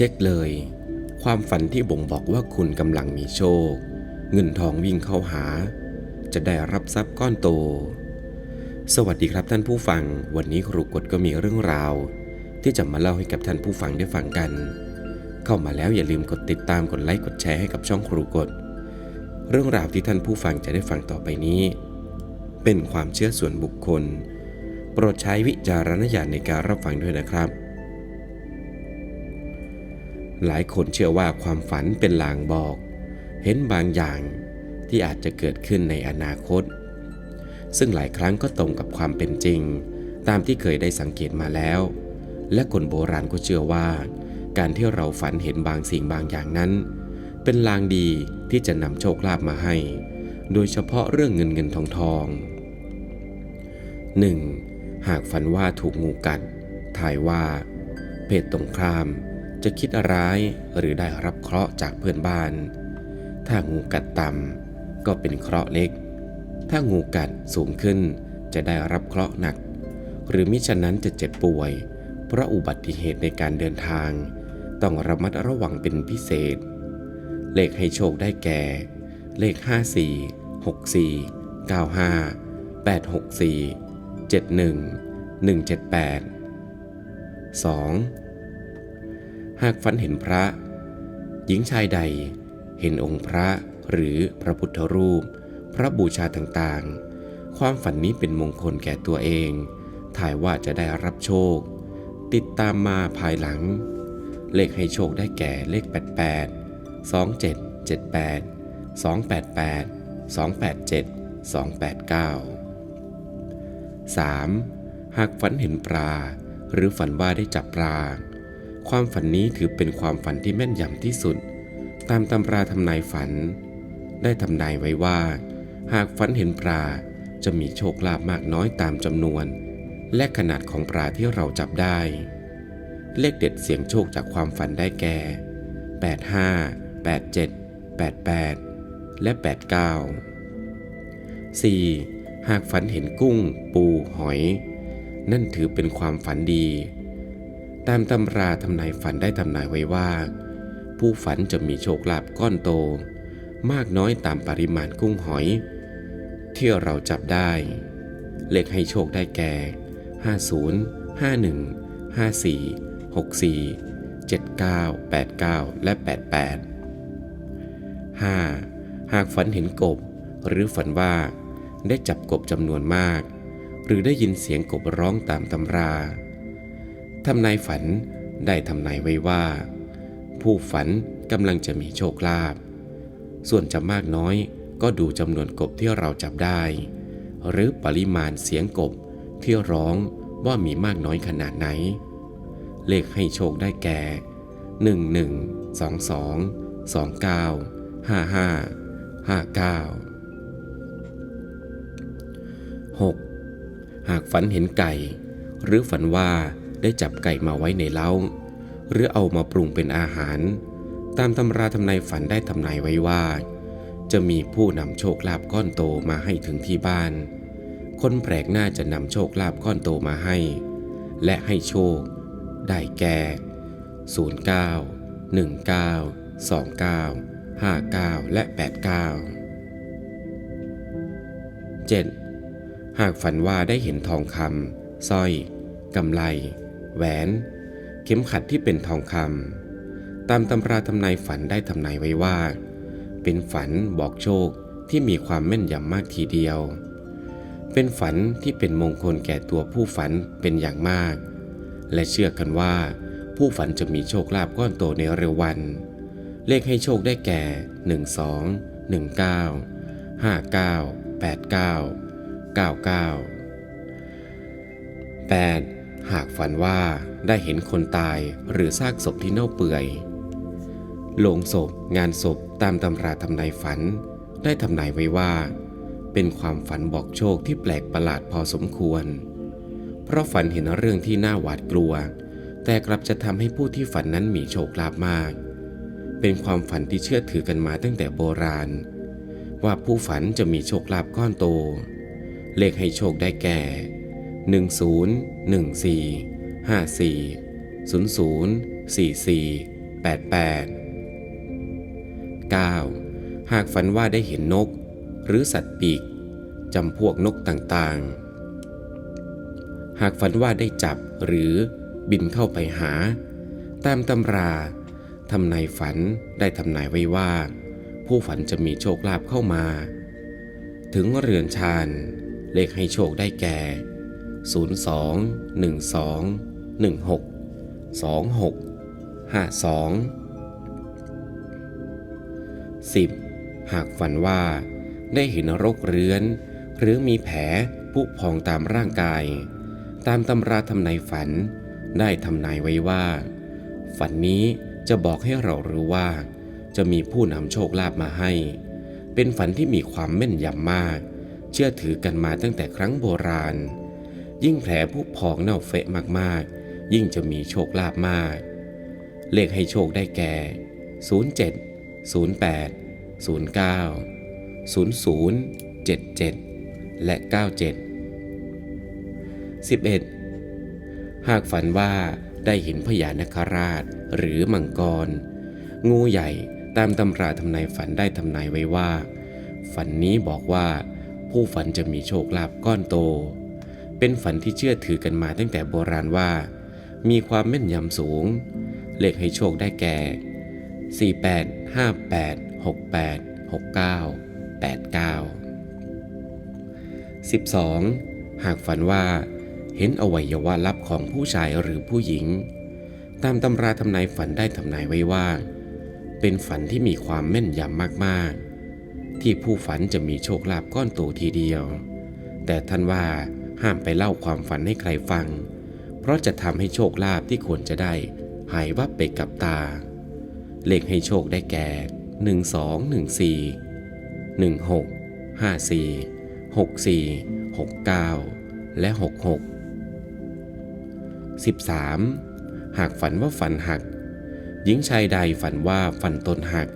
เช็คเลย ความฝันที่บ่งบอกว่าคุณกำลังมีโชค เงินทองวิ่งเข้าหา จะได้รับทรัพย์ก้อนโต สวัสดีครับท่านผู้ฟัง วันนี้ครูกฎก็มีเรื่องราว ที่จะมาเล่าให้กับท่านผู้ฟังได้ฟังกัน เข้ามาแล้วอย่าลืมกดติดตามกดไลค์กดแชร์ให้กับช่องครูกฎเรื่องราวที่ท่านผู้ฟังจะได้ฟังต่อไปนี้ เป็นความเชื่อส่วนบุคคล โปรดใช้วิจารณญาณในการรับฟังด้วยนะครับ หลายคนเชื่อว่าความฝันเป็นลางบอก เห็นบางอย่างที่อาจจะเกิดขึ้นในอนาคต ซึ่งหลายครั้งก็ตรงกับความเป็นจริง ตามที่เคยได้สังเกตมาแล้ว และคนโบราณก็เชื่อว่า การที่เราฝันเห็นบางสิ่งบางอย่างนั้น เป็นลางดีที่จะนำโชคลาภมาให้ โดยเฉพาะเรื่องเงินเงินทองทอง 1. หากฝันว่าถูกงูกัดทายว่า เพศตรงข้าม จะคิดร้ายหรือได้รับเคราะห์จากเพื่อนบ้าน ถ้างูกัดต่ำก็เป็นเคราะห์เล็ก ถ้างูกัดสูงขึ้นจะได้รับเคราะห์หนัก หรือมิฉะนั้นจะเจ็บป่วย เพราะอุบัติเหตุในการเดินทาง ต้องระมัดระวังเป็นพิเศษ เลขให้โชคได้แก่ เลข 54 64 95 864 71 178 2. หากฝันเห็นพระ หญิงชายใดเห็นองค์พระหรือพระพุทธรูป พระบูชาต่างๆ ความฝันนี้เป็นมงคลแก่ตัวเอง ถ่ายว่าจะได้รับโชค ติดตามมาภายหลัง เลขให้โชคได้แก่เลข 88 27 78 288 287 289 3. หากฝันเห็นปลา หรือฝันว่าได้จับปลา ความฝันนี้ถือเป็นความฝันที่แม่นยำที่สุด ตามตำราทำนายฝัน ได้ทำนายไว้ว่า หากฝันเห็นปลาจะมีโชคลาภมากน้อยตามจำนวน และขนาดของปลาที่เราจับได้ เลขเด็ดเสียงโชคจากความฝันได้แก่ 85 87 88 และ 89 4. หากฝันเห็นกุ้ง ปูหอย นั่นถือเป็นความฝันดี ตามตำราทำนายฝันได้ทำนายไว้ว่า ผู้ฝันจะมีโชคลาภก้อนโต มากน้อยตามปริมาณกุ้งหอย ที่เราจับได้ เลขให้โชคได้แก่ 50 51 54 64 79 89 และ 88 5. หากฝันเห็นกบ หรือฝันว่าได้จับกบจำนวนมาก หรือได้ยินเสียงกบร้องตามตำรา ทำนายฝันได้ทำนายไว้ว่า ผู้ฝันกำลังจะมีโชคลาภส่วนจะมากน้อยก็ดูจำนวนกบที่เราจับได้ หรือปริมาณเสียงกบที่ร้องว่ามีมากน้อยขนาดไหน เลขให้โชคได้แก่ 11 22 29 55 59 6. หากฝันเห็นไก่ หรือฝันว่า ได้จับไก่มาไว้ในเล้า หรือเอามาปรุงเป็นอาหาร ตามตำราทำนายฝันได้ทำนายไว้ว่า จะมีผู้นำโชคลาภก้อนโตมาให้ถึงที่บ้าน คนแปลกหน้าจะนำโชคลาภก้อนโตมาให้ และให้โชค ได้แก่ 09 19 29 59 และ 89 7. หากฝันว่าได้เห็นทองคำสร้อย กำไล แหวน เข็มขัดที่เป็นทองคำตามตำราทำนายฝันได้ทำนายไว้ว่า เป็นฝันบอกโชคที่มีความแม่นยำมากทีเดียว เป็นฝันที่เป็นมงคลแก่ตัวผู้ฝันเป็นอย่างมาก และเชื่อกันว่า ผู้ฝันจะมีโชคลาภก้อนโตในเร็ววัน เลขให้โชคได้แก่ 12 19 59 89 99 8. หากฝันว่าได้เห็นคนตายหรือซากศพที่เน่าเปื่อยโลงศพ งานศพตามตำราทำนายฝัน ได้ทำนายไว้ว่า เป็นความฝันบอกโชคที่แปลกประหลาดพอสมควร เพราะฝันเห็นเรื่องที่น่าหวาดกลัว แต่กลับจะทำให้ผู้ที่ฝันนั้นมีโชคลาภมาก เป็นความฝันที่เชื่อถือกันมาตั้งแต่โบราณ ว่าผู้ฝันจะมีโชคลาภก้อนโต เลขให้โชคได้แก่ 10 14 54 00 44 9. หากฝันว่าได้เห็นนก หรือสัตว์ปีกจำพวกนกต่างๆ หากฝันว่าได้จับหรือบินเข้าไปหา ตามตำราทำนายฝันได้ทำนายไว้ว่า ผู้ฝันจะมีโชคลาภเข้ามา ถึงเรือนชานเลขให้โชคได้แก่ 10. หากฝันว่าได้เห็นรกเรื้อน หรือมีแผลผุพองตามร่างกาย ตามตำราทำนายฝันได้ทำนายไว้ว่า ฝันนี้จะบอกให้เรารู้ว่า จะมีผู้นำโชคลาภมาให้ เป็นฝันที่มีความแม่นยำมาก เชื่อถือกันมาตั้งแต่ครั้งโบราณ ยิ่งแผลผู้พองเน่าเฟะมากๆ ยิ่งจะมีโชคลาภมาก เลขให้โชคได้แก่ 07 08 09 00 77 และ 97 11. หากฝันว่าได้เห็นพญานาคราชหรือมังกร งูใหญ่ตามตำราทำนายฝันได้ทำนายไว้ว่า ฝันนี้บอกว่า ผู้ฝันจะมีโชคลาภก้อนโต เป็นฝันที่เชื่อถือกันมาตั้งแต่โบราณว่า มีความแม่นยำสูง เลขให้โชคได้แก่ 48 58 68 69 89 12. หากฝันว่า เห็นอวัยวะลับของผู้ชายหรือผู้หญิง ตามตำราทำนายฝันได้ทำนายไว้ว่า เป็นฝันที่มีความแม่นยำมากๆ ที่ผู้ฝันจะมีโชคลาภก้อนโตทีเดียว แต่ท่านว่า ห้ามไปเล่าความฝันให้ใครฟัง เพราะจะทำให้โชคลาภที่ควรจะได้ หายวับไปกับตา เลขให้โชคได้แก่ 1214 16 54 64 69 และ 66 13. หากฝันว่าฟันหัก หญิงชายใดฝันว่าฟันต้นหัก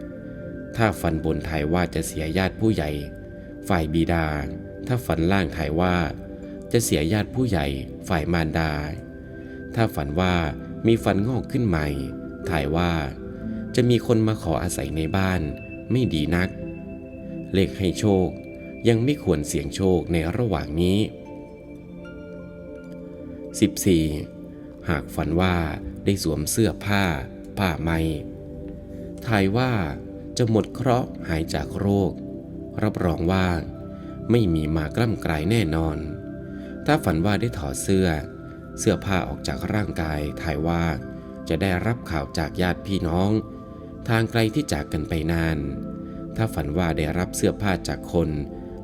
ถ้าฝันบนถ่ายว่าจะเสียญาติผู้ใหญ่ ฝ่ายบิดา ถ้าฝันล่างถ่ายว่า จะเสียญาติผู้ใหญ่ฝ่ายมารดา ถ้าฝันว่ามีฟันงอกขึ้นใหม่ ถ่ายว่า จะมีคนมาขออาศัยในบ้าน ไม่ดีนัก เลขให้โชคยังไม่ควรเสี่ยงโชคในระหว่างนี้ 14. หากฝันว่าได้สวมเสื้อผ้า ผ้าไหมทายว่าจะหมดเคราะห์หายจากโรค รับรองว่า ไม่มีมากล้ำกลายแน่นอน ถ้าฝันว่าได้ถอดเสื้อ เสื้อผ้าออกจากร่างกายทายว่า จะได้รับข่าวจากญาติพี่น้อง ทางไกลที่จากกันไปนาน ถ้าฝันว่าได้รับเสื้อผ้าจากคน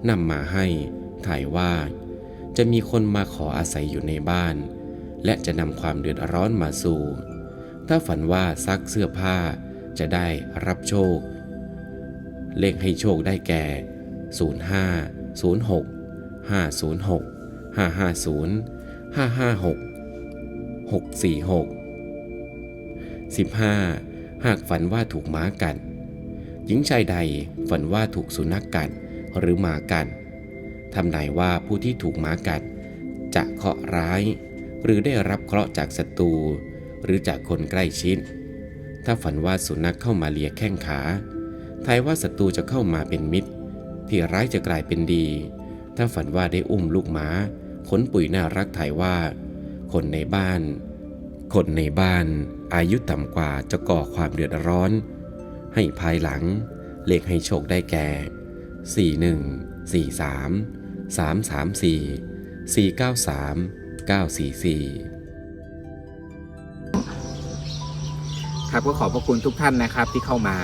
นำมาให้ถ่ายว่า จะมีคนมาขออาศัยอยู่ในบ้าน และจะนำความเดือดร้อนมาสู่ ถ้าฝันว่าซักเสื้อผ้าจะได้รับโชค เลขให้โชคได้แก่ 05 06 506 550 556 646 15. หากฝันว่าถูกหมากัด หญิงชายใดฝันว่าถูกสุนัขกกัดหรือหมากัดทำนายว่าผู้ที่ถูกหมากัด จะเคราะห์ร้าย หรือได้รับเคราะห์จากศัตรูหรือจากคนใกล้ชิด ถ้าฝันว่าสุนัขเข้ามาเลียแข้งขาทายว่าศัตรูจะเข้ามาเป็นมิตร ที่ร้ายจะกลายเป็นดี ถ้าฝันว่าได้อุ้มลูกหมา ขนปุ๋ยน่ารักถ่ายว่า คนในบ้าน คนในบ้าน อายุต่ำกว่าจะก่อความเดือดร้อน ให้ภายหลัง เลขให้โชคได้แก่ 41 43 334 493 944 ครับก็ขอบพระคุณทุกท่านนะครับที่เข้ามา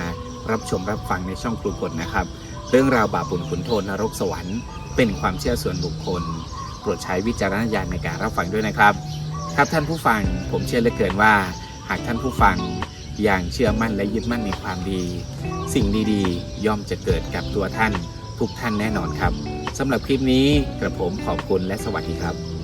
รับชมรับฟังในช่องครูกฎนะครับ เรื่องราวบาปบุญขุนโทษนรกสวรรค์ เป็นความเชื่อส่วนบุคคล ปรดใช้วิจารณญาณในการรับฟังด้วยนะครับ ครับท่านผู้ฟังผมเชื่อเหลือเกินว่า หากท่านผู้ฟังอย่างเชื่อมั่นและยึดมั่นในความดี สิ่งดีๆ ย่อมจะเกิดกับตัวท่านทุกท่านแน่นอนครับสำหรับคลิปนี้กระผมขอบคุณและสวัสดีครับ